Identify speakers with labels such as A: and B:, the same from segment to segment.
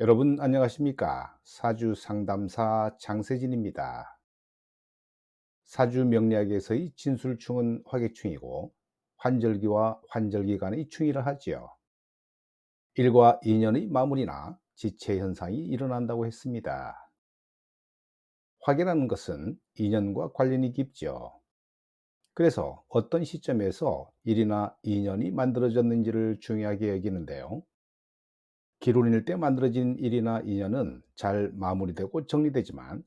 A: 여러분 안녕하십니까? 사주 상담사 장세진입니다. 사주 명리학에서의 진술충은 화계충이고 환절기와 환절기 간의 충이라 하지요. 일과 인연의 마무리나 지체 현상이 일어난다고 했습니다. 화계라는 것은 인연과 관련이 깊죠. 그래서 어떤 시점에서 일이나 인연이 만들어졌는지를 중요하게 여기는데요. 기운일 때 만들어진 일이나 인연은 잘 마무리되고 정리되지만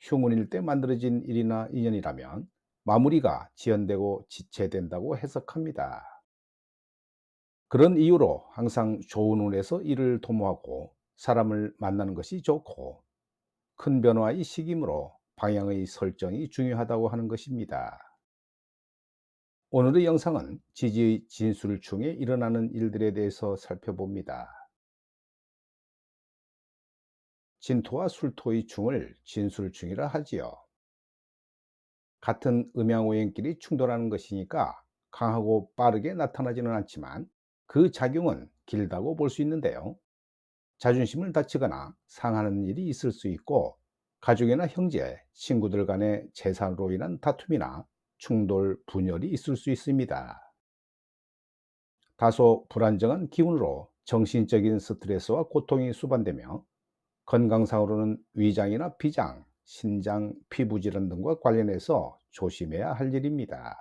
A: 흉운일 때 만들어진 일이나 인연이라면 마무리가 지연되고 지체된다고 해석합니다. 그런 이유로 항상 좋은 운에서 일을 도모하고 사람을 만나는 것이 좋고 큰 변화의 시기므로 방향의 설정이 중요하다고 하는 것입니다. 오늘의 영상은 지지의 진술중에 일어나는 일들에 대해서 살펴봅니다. 진토와 술토의 중을 진술중이라 하지요. 같은 음양오행끼리 충돌하는 것이니까 강하고 빠르게 나타나지는 않지만 그 작용은 길다고 볼 수 있는데요. 자존심을 다치거나 상하는 일이 있을 수 있고 가족이나 형제, 친구들 간의 재산으로 인한 다툼이나 충돌, 분열이 있을 수 있습니다. 다소 불안정한 기운으로 정신적인 스트레스와 고통이 수반되며 건강상으로는 위장이나 비장, 신장, 피부 질환 등과 관련해서 조심해야 할 일입니다.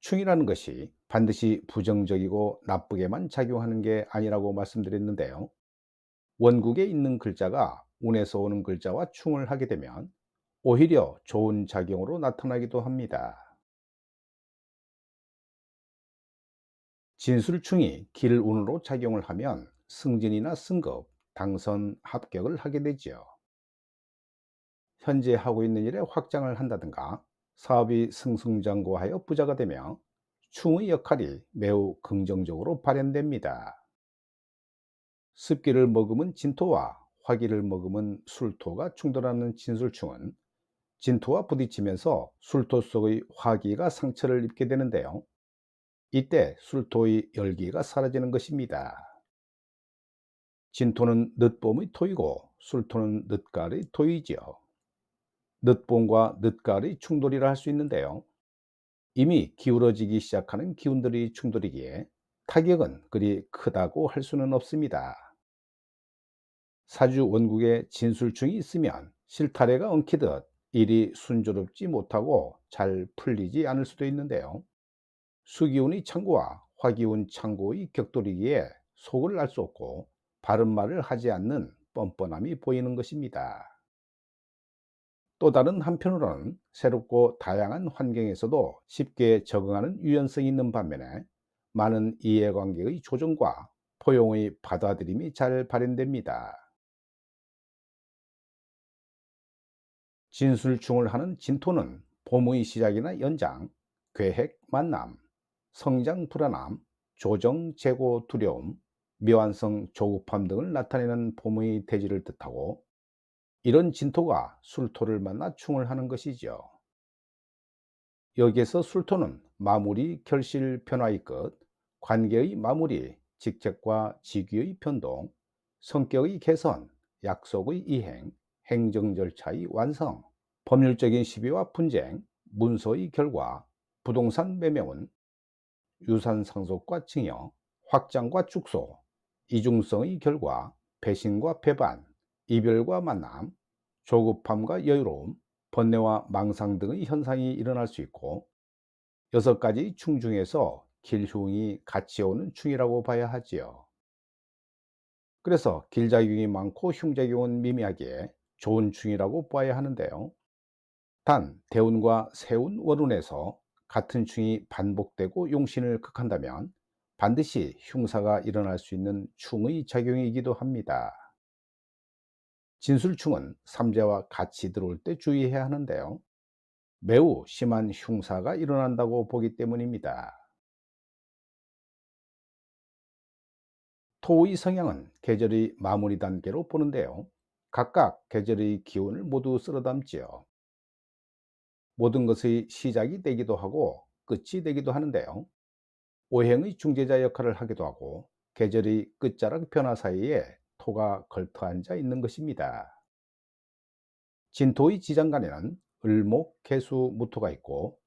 A: 충이라는 것이 반드시 부정적이고 나쁘게만 작용하는 게 아니라고 말씀드렸는데요. 원국에 있는 글자가 운에서 오는 글자와 충을 하게 되면 오히려 좋은 작용으로 나타나기도 합니다. 진술충이 길운으로 작용을 하면 승진이나 승급, 당선 합격을 하게 되지요. 현재 하고 있는 일에 확장을 한다든가 사업이 승승장구하여 부자가 되며 충의 역할이 매우 긍정적으로 발현됩니다. 습기를 머금은 진토와 화기를 머금은 술토가 충돌하는 진술충은 진토와 부딪히면서 술토 속의 화기가 상처를 입게 되는데요. 이때 술토의 열기가 사라지는 것입니다. 진토는 늦봄의 토이고 술토는 늦가을의 토이지요. 늦봄과 늦가을의 충돌이라 할 수 있는데요. 이미 기울어지기 시작하는 기운들이 충돌이기에 타격은 그리 크다고 할 수는 없습니다. 사주 원국에 진술충이 있으면 실타래가 엉키듯 일이 순조롭지 못하고 잘 풀리지 않을 수도 있는데요. 수기운의 창고와 화기운 창고의 격돌이기에 속을 알 수 없고 바른 말을 하지 않는 뻔뻔함이 보이는 것입니다. 또 다른 한편으로는 새롭고 다양한 환경에서도 쉽게 적응하는 유연성이 있는 반면에 많은 이해관계의 조정과 포용의 받아들임이 잘 발현됩니다. 진술충을 하는 진토는 봄의 시작이나 연장, 계획, 만남, 성장 불안함, 조정, 재고, 두려움, 미완성, 조급함 등을 나타내는 봄의 대지를 뜻하고 이런 진토가 술토를 만나 충을 하는 것이죠. 여기에서 술토는 마무리, 결실, 변화의 끝, 관계의 마무리, 직책과 직위의 변동, 성격의 개선, 약속의 이행, 행정 절차의 완성, 법률적인 시비와 분쟁, 문서의 결과, 부동산 매매운, 유산 상속과 증여, 확장과 축소, 이중성의 결과, 배신과 배반, 이별과 만남, 조급함과 여유로움, 번뇌와 망상 등의 현상이 일어날 수 있고 여섯 가지 충 중에서 길흉이 같이 오는 충이라고 봐야 하지요. 그래서 길작용이 많고 흉작용은 미미하기에 좋은 충이라고 봐야 하는데요. 단 대운과 세운 월운에서 같은 충이 반복되고 용신을 극한다면 반드시 흉사가 일어날 수 있는 충의 작용이기도 합니다. 진술충은 삼재와 같이 들어올 때 주의해야 하는데요. 매우 심한 흉사가 일어난다고 보기 때문입니다. 토의 성향은 계절의 마무리 단계로 보는데요. 각각 계절의 기운을 모두 쓸어 담지요. 모든 것의 시작이 되기도 하고 끝이 되기도 하는데요. 오행의 중재자 역할을 하기도 하고 계절의 끝자락 변화 사이에 토가 걸터 앉아 있는 것입니다. 진토의 지장간에는 을목, 개수, 무토가 있고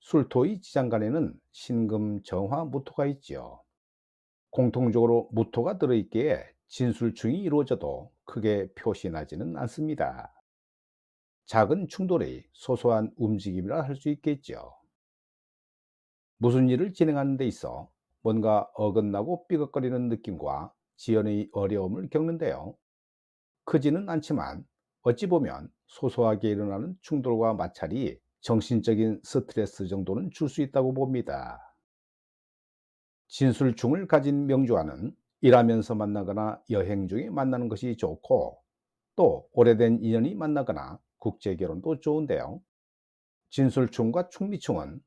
A: 술토의 지장간에는 신금, 정화, 무토가 있지요. 공통적으로 무토가 들어있기에 진술충이 이루어져도 크게 표시나지는 않습니다. 작은 충돌의 소소한 움직임이라 할 수 있겠죠. 무슨 일을 진행하는 데 있어 뭔가 어긋나고 삐걱거리는 느낌과 지연의 어려움을 겪는데요. 크지는 않지만 어찌 보면 소소하게 일어나는 충돌과 마찰이 정신적인 스트레스 정도는 줄 수 있다고 봅니다. 진술충을 가진 명주와는 일하면서 만나거나 여행 중에 만나는 것이 좋고 또 오래된 인연이 만나거나 국제 결혼도 좋은데요. 진술충과 충미충은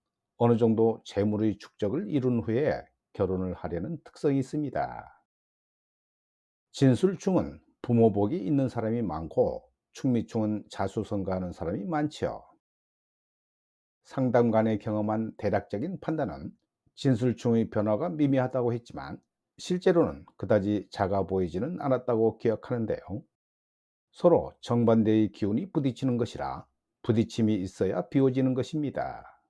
A: 어느 정도 재물의 축적을 이룬 후에 결혼을 하려는 특성이 있습니다. 진술충은 부모복이 있는 사람이 많고 충미충은 자수성가하는 사람이 많지요. 상담관의 경험한 대략적인 판단은 진술충의 변화가 미미하다고 했지만 실제로는 그다지 작아 보이지는 않았다고 기억하는데요. 서로 정반대의 기운이 부딪히는 것이라 부딪힘이 있어야 비워지는 것입니다.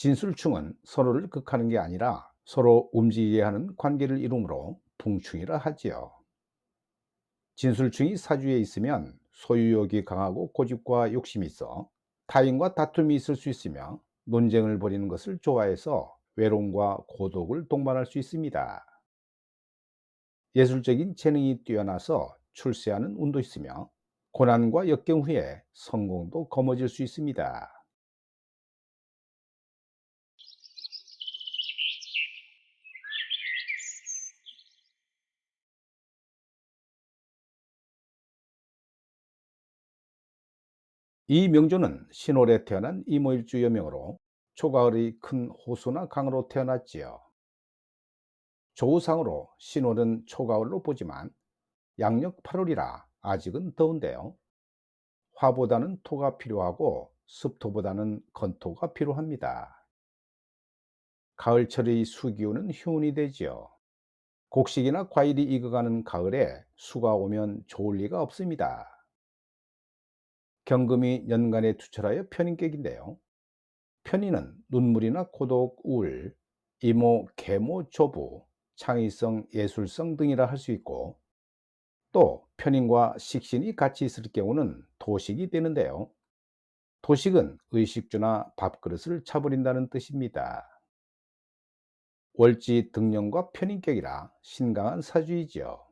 A: 진술충은 서로를 극하는 게 아니라 서로 움직이게 하는 관계를 이루므로 풍충이라 하지요. 진술충이 사주에 있으면 소유욕이 강하고 고집과 욕심이 있어 타인과 다툼이 있을 수 있으며 논쟁을 벌이는 것을 좋아해서 외로움과 고독을 동반할 수 있습니다. 예술적인 재능이 뛰어나서 출세하는 운도 있으며 고난과 역경 후에 성공도 거머쥘 수 있습니다. 이 명조는 신월에 태어난 이모일주 여명으로 초가을의 큰 호수나 강으로 태어났지요. 조우상으로 신월은 초가을로 보지만 양력 8월이라 아직은 더운데요. 화보다는 토가 필요하고 습토보다는 건토가 필요합니다. 가을철의 수기운은 휴운이 되지요. 곡식이나 과일이 익어가는 가을에 수가 오면 좋을 리가 없습니다. 경금이 연간에 투철하여 편인격인데요. 편인은 눈물이나 고독, 우울, 이모, 계모, 조부, 창의성, 예술성 등이라 할 수 있고 또 편인과 식신이 같이 있을 경우는 도식이 되는데요. 도식은 의식주나 밥그릇을 차버린다는 뜻입니다. 월지 등령과 편인격이라 신강한 사주이지요.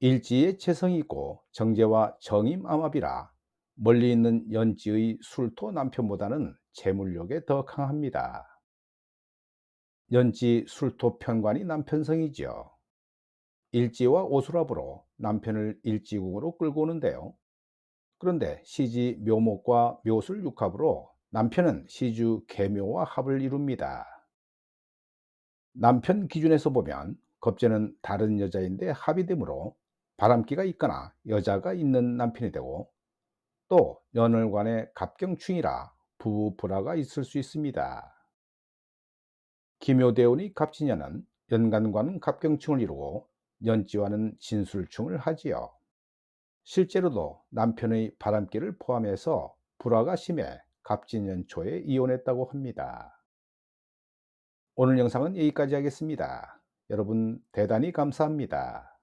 A: 일지에 재성이 있고 정제와 정임암합이라 멀리 있는 연지의 술토 남편보다는 재물력에 더 강합니다. 연지 술토 편관이 남편성이지요. 일지와 오수랍으로 남편을 일지궁으로 끌고 오는데요. 그런데 시지 묘목과 묘술 육합으로 남편은 시주 개묘와 합을 이룹니다. 남편 기준에서 보면 겁재는 다른 여자인데 합이 되므로 바람기가 있거나 여자가 있는 남편이 되고 또 연월간의 갑경충이라 부부 불화가 있을 수 있습니다. 기묘대운이 갑진년은 연간과는 갑경충을 이루고 연지와는 진술충을 하지요. 실제로도 남편의 바람기를 포함해서 불화가 심해 갑진년 초에 이혼했다고 합니다. 오늘 영상은 여기까지 하겠습니다. 여러분 대단히 감사합니다.